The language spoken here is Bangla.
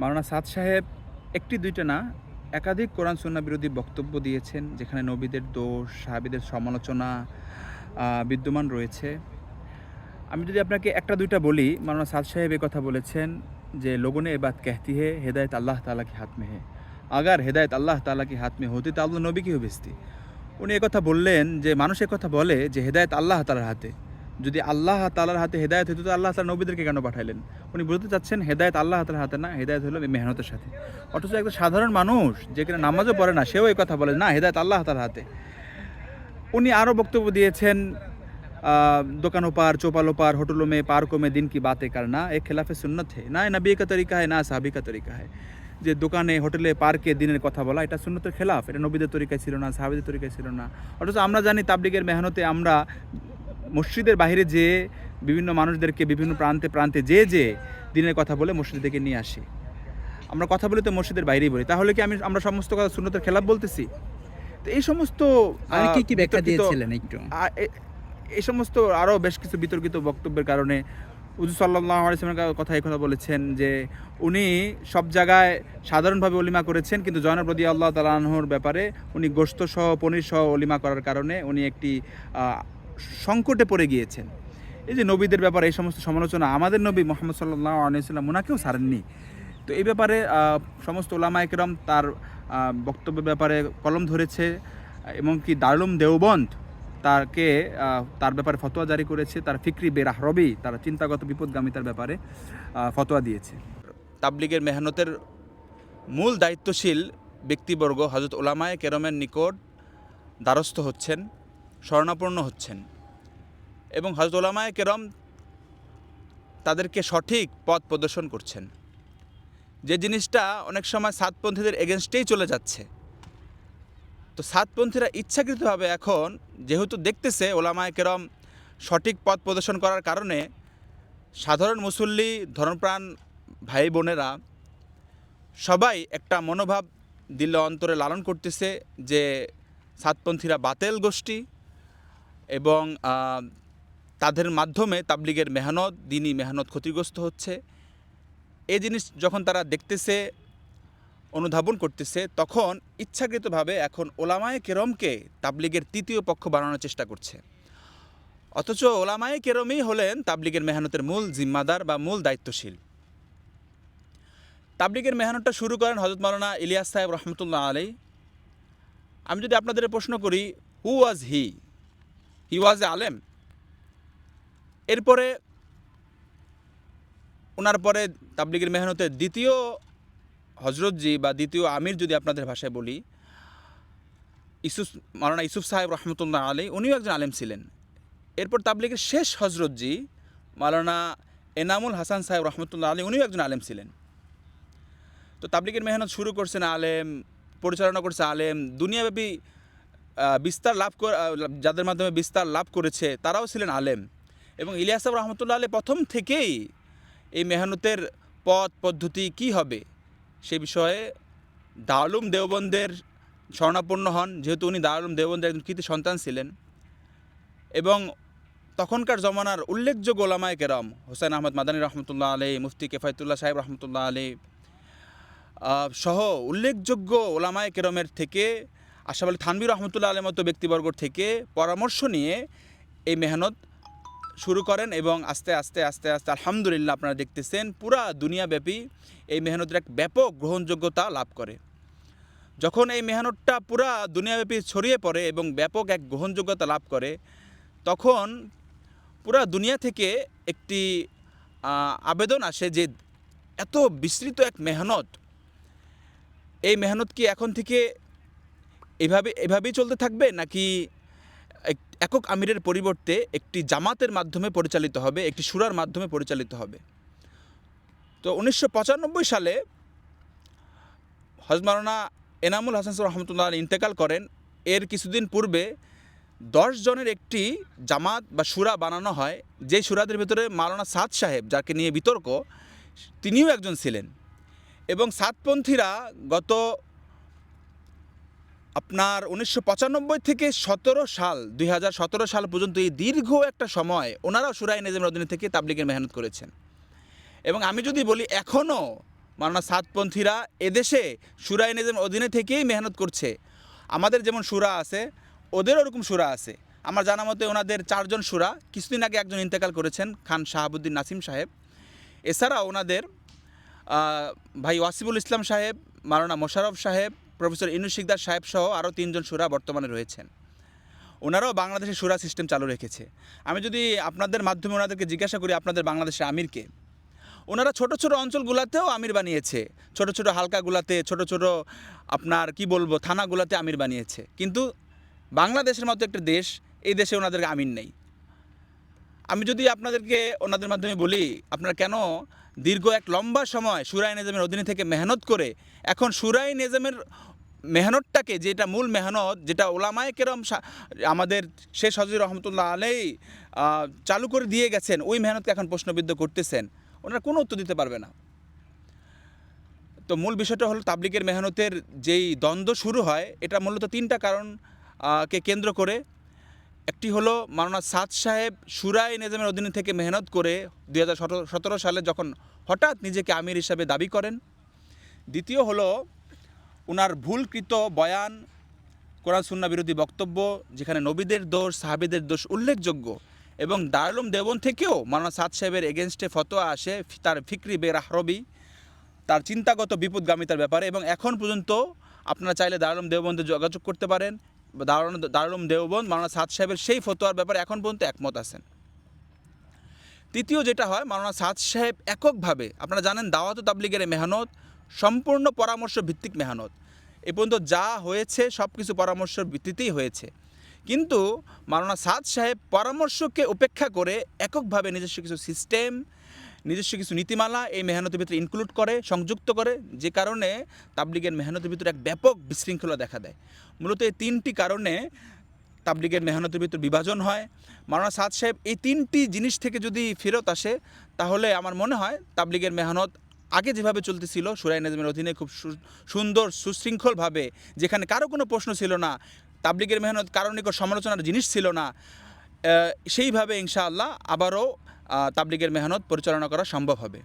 মারানা সাদ সাহেব একটি দুইটা না, একাধিক কোরআন সুন্না বিরোধী বক্তব্য দিয়েছেন, যেখানে নবীদের দোষ, সাহাবিদের সমালোচনা বিদ্যমান রয়েছে। আমি যদি আপনাকে একটা দুইটা বলি মারানা সাদ সাহেব কথা বলেছেন যে, লোগনে এ বাত কেহতি হে, হেদায়ত আল্লাহ তালা কি হাত মেহে আগার হেদায়ত আল্লাহ তালাকে হাত মে হতে তা আল্লাহ নবী কী ভেস্তি উনি কথা বললেন যে, মানুষ কথা বলে যে, হেদায়ত আল্লাহ তালার হাতে। যদি আল্লাহ তালার হাতে হেদায়ত হতো তো আল্লাহ তালা নবীদেরকে কেন পাঠাইলেন? উনি বলতে চাচ্ছেন, হেদায়ত আল্লাহ তালার হাতে না, হেদায়ত হলো মেহনতের সাথে। অথচ একটা সাধারণ মানুষ, যে কিনা নামাজও পড়ে না, সেও এই কথা বলে, না, হেদায়ত আল্লাহ তালার হাতে। উনি আরও বক্তব্য দিয়েছেন দোকানও পার চোপালো পার হোটেলো মেয়ে পার কমে দিন কি বাতে কার, না, এ খেলাফে সুন্নত হে, না নবী কা তরিকা হয় না সাহাবিকা তরিকা হয় যে দোকানে, হোটেলে, পার্কে দিনের কথা বলা, এটা সুন্নতের খেলাফ, এটা নবীদের তরিকায় ছিল না, সাহাবিদের তরিকায় ছিল না। অথচ আমরা জানি তাবলিকের মেহনতে আমরা মসজিদের বাইরে যে বিভিন্ন মানুষদেরকে বিভিন্ন প্রান্তে প্রান্তে যে যে দিনের কথা বলে মসজিদ থেকে নিয়ে আসি। আমরা কথা বলি তো মসজিদের বাইরেই বলি। তাহলে কি আমি আমরা সমস্ত কথা সুন্নতের খেলাফ বলতেছি? তো এই সমস্ত কি কি ব্যাখ্যা দিয়েছিলেন একটু? এই সমস্ত আরও বেশ কিছু বিতর্কিত বক্তব্যের কারণে উজু সাল্লাহ আলিসের কথা এই কথা বলেছেন যে উনি সব জায়গায় সাধারণভাবে অলিমা করেছেন কিন্তু জয়নব রদি আল্লাহ তালাহর ব্যাপারে উনি গোস্ত সহ পনির সহ অলিমা করার কারণে উনি একটি সংকটে পড়ে গিয়েছেন। এই যে নবীদের ব্যাপারে এই সমস্ত সমালোচনা আমাদের নবী মোহাম্মদ সাল্লাহ আলিয়াল্লাম ওনাকেও সারেননি তো এই ব্যাপারে সমস্ত ওলামা একরম তার বক্তব্যের ব্যাপারে কলম ধরেছে, এবং কি দারুম দেওবন্দ তাকে তার ব্যাপারে ফতোয়া জারি করেছে, তার ফিক্রি বেরাহ রবি, তার চিন্তাগত বিপদগামিতার ব্যাপারে ফতোয়া দিয়েছে। তাবলিগের মেহনতের মূল দায়িত্বশীল ব্যক্তিবর্গ হজরত ওলামায় কেরমের নিকট দ্বারস্থ হচ্ছেন। স্বর্ণাপন্ন হচ্ছেন। এবং হজরত ওলামায়ে কেরম তাদেরকে সঠিক পথ প্রদর্শন করছেন। যে জিনিসটা অনেক সময় সাতপন্থীদের এগেনস্টেই চলে যাচ্ছে। তো সাতপন্থীরা ইচ্ছাকৃতভাবে এখন যেহেতু দেখতেছে ওলামায় কেরম সঠিক পথ প্রদর্শন করার কারণে, সাধারণ মুসল্লি, ধর্মপ্রাণ ভাই বোনেরা সবাই একটা মনোভাব দিল অন্তরে লালন করতেছে যে সাতপন্থীরা বাতেল গোষ্ঠী এবং তাদের মাধ্যমে তাবলিগের মেহনত, দিনই মেহনত ক্ষতিগ্রস্ত হচ্ছে। এই জিনিস যখন তারা দেখতেছে, অনুধাবন করতেছে, তখন ইচ্ছাকৃতভাবে এখন ওলামায়ে কেরমকে তাবলিগের তৃতীয় পক্ষ বানানোর চেষ্টা করছে। অথচ ওলামায়ে কেরমই হলেন তাবলিগের মেহনতের মূল জিম্মাদার বা মূল দায়িত্বশীল। তাবলিগের মেহনতটা শুরু করেন হজরত মাওলানা ইলিয়াস সাহেব রহমতুল্লাহ আলী আমি যদি আপনাদের প্রশ্ন করি হু ওয়াজ হি হি ওয়াজ এ আলেম এরপরে ওনার পরে তাবলিগের মেহনতের দ্বিতীয় হজরতজি বা দ্বিতীয় আমির যদি আপনাদের ভাষায় বলি ইসুফ মারানা ইসুফ সাহেব রহমতুল্লাহ আলী উনিও একজন আলেম ছিলেন। এরপর তাবলিগের শেষ হজরতজি মালানা এনামুল হাসান সাহেব রহমতুল্লাহ আলী উনিও একজন আলেম ছিলেন। তো তাবলিগের মেহনত শুরু করছেন আলেম, পরিচালনা করছে আলেম, দুনিয়াব্যাপী বিস্তার লাভ যাদের মাধ্যমে বিস্তার লাভ করেছে, তারাও ছিলেন আলেম। এবং ইলিয়াস সাহেব রহমতুল্লাহ আলী প্রথম থেকেই এই মেহনতের পথ, পদ্ধতি কি হবে সে বিষয়ে দারুম দেওবন্দের স্বর্ণাপন্ন হন। যেহেতু উনি দারুম দেওবন্দের একজন কৃতি সন্তান ছিলেন। এবং তখনকার জমানার উল্লেখযোগ্য ওলামায় কেরাম হোসেন আহমদ মাদানী রহমতুল্লাহ আলী মুফতি কেফায়তুল্লাহ সাহেব রহমতুল্লাহ আলী সহ উল্লেখযোগ্য ওলামায় কেরমের থেকে আশাফ আলী থানবির রহমতুল্লাহ আলের মতো ব্যক্তিবর্গ থেকে পরামর্শ নিয়ে এই মেহনত শুরু করেন এবং আস্তে আস্তে আস্তে আস্তে আলহামদুলিল্লাহ আপনারা দেখতেছেন পুরা দুনিয়াব্যাপী এই মেহনতের এক ব্যাপক গ্রহণযোগ্যতা লাভ করে। যখন এই মেহনতটা পুরা দুনিয়াব্যাপী ছড়িয়ে পড়ে এবং ব্যাপক এক গ্রহণযোগ্যতা লাভ করে, তখন পুরা দুনিয়া থেকে একটি আবেদন আসে যে এত বিস্তৃত এক মেহনত, এই মেহনত কি এখন থেকে এভাবে, এভাবেই চলতে থাকবে? নাকি এক- একক আমিরের পরিবর্তে একটি জামাতের মাধ্যমে পরিচালিত হবে, একটি সুরার মাধ্যমে পরিচালিত হবে? তো উনিশশো পঁচানব্বই সালে হজমারানা এনামুল হাসান রহমতুল্লাহ ইন্তেকাল করেন। এর কিছুদিন পূর্বে দশ জনের একটি জামাত বা সুরা বানানো হয়। যে সুরাদের ভিতরে মালানা সাদ সাহেব, যাকে নিয়ে বিতর্ক, তিনিও একজন ছিলেন। এবং সাতপন্থীরা গত আপনার উনিশশো পঁচানব্বই থেকে সতেরো সাল, দুই হাজার সতেরো সাল পর্যন্ত এই দীর্ঘ একটা সময় ওনারাও সুরাই নেজিম রদিনী থেকে তাবলিগের মেহনত করেছেন। এবং আমি যদি বলি এখনও মাওলানা সাতপন্থীরা এদেশে সুরা নিজাম অধীনে থেকেই মেহনত করছে। আমাদের যেমন সুরা আছে ওদের ওরকম সুরা আছে। আমার জানা মতে ওনাদের চারজন সুরা কিছুদিন আগে একজন ইন্তেকাল করেছেন খান শাহাবুদ্দিন নাসিম সাহেব। এছাড়া ওনাদের ভাই ওয়াসিবুল ইসলাম সাহেব, মাওলানা মোশারফ সাহেব প্রফেসর ইনু শিকদার সাহেব সহ আরও তিনজন সুরা বর্তমানে রয়েছেন। ওনারাও বাংলাদেশে সুরা সিস্টেম চালু রেখেছে। আমি যদি আপনাদের মাধ্যমে ওনাদেরকে জিজ্ঞাসা করি, আপনাদের বাংলাদেশের আমিরকে, ওনারা ছোট ছোট অঞ্চলগুলোতেও আমির বানিয়েছে। ছোট ছোট হালকাগুলাতে, ছোট ছোট আপনার কি বলব, থানাগুলাতে আমির বানিয়েছে। কিন্তু বাংলাদেশের মতো একটা দেশ, এই দেশে ওনাদের আমির নেই। আমি যদি আপনাদেরকে ওনাদের মাধ্যমে বলি, আপনারা কেন দীর্ঘ এক লম্বা সময় সুরাই নিজামের অধীনে থেকে মেহনত করে এখন সুরাই নিজামের মেহনতটাকে, যেটা মূল মেহনত, যেটা ওলামায় কেরম আমাদের শেষ হজর রহমতুল্লাহ আলাই চালু করে দিয়ে গেছেন, ওই মেহনতকে এখন প্রশ্নবিদ্ধ করতেছেন। ওনারা কোনো উত্তর দিতে পারবে না। তো মূল বিষয়টা হলো তাবলিকের মেহনতের যেই দ্বন্দ্ব শুরু হয়, এটা মূলত তিনটা কারণ কে কেন্দ্র করে। একটি হলো মাওলানা সাদ সাহেব সুরাই নিজামের অধীনে থেকে মেহনত করে দুই হাজার সতেরো সালে যখন হঠাৎ নিজেকে আমির হিসাবে দাবি করেন, দ্বিতীয় হলো ওনার ভুলকৃত বয়ান, কোরআন সুন্না বিরোধী বক্তব্য, যেখানে নবীদের দোষ, সাহাবিদের দোষ উল্লেখযোগ্য এবং দারুলুম দেবন থেকেও মাওলানা সাদ সাহেবের এগেনস্টে ফতোয়া আসে তার ফিক্রি বেরাহরবি, তার চিন্তাগত বিপদগামিতার ব্যাপারে এবং এখন পর্যন্ত আপনারা চাইলে দারুলুম দেওবন্দে যোগাযোগ করতে পারেন। বা দারুল দারুলুম দেওবন্দ মাওলানা সাদ সাহেবের সেই ফতোয়ার ব্যাপারে এখন পর্যন্ত একমত আছেন। তৃতীয় যেটা হয়, মাওলানা সাদ সাহেব এককভাবে, আপনারা জানেন দাওয়াত তাবলিগের মেহনত, সম্পূর্ণ পরামর্শ ভিত্তিক মেহনত। এ পর্যন্ত যা হয়েছে, সব কিছু পরামর্শের ভিত্তিতেই হয়েছে। কিন্তু মাওলানা সাদ সাহেব পরামর্শকে উপেক্ষা করে এককভাবে নিজস্ব কিছু সিস্টেম নিজস্ব কিছু নীতিমালা এই মেহনতের ভিতরে ইনক্লুড করে, সংযুক্ত করে, যে কারণে তাবলিগের মেহনতের ভিতরে এক ব্যাপক বিশৃঙ্খলা দেখা দেয়। মূলত এই তিনটি কারণে তাবলিগের মেহনতের ভিতর বিভাজন হয়। মাওলানা সাদ সাহেব, এই তিনটি জিনিস থেকে যদি ফেরত আসে, তাহলে আমার মনে হয় তাবলিগের মেহনত আগে যেভাবে চলতেছিল, সুরাই নাজমের অধীনে খুব সুন্দর, সুশৃঙ্খলভাবে, যেখানে কারও কোনো প্রশ্ন ছিল না, তাবলিগের মেহনত কারও নিকট সমালোচনার জিনিস ছিল না সেইভাবে ইনশাআল্লাহ আবারও তাবলিগের মেহনত পরিচালনা করা সম্ভব হবে।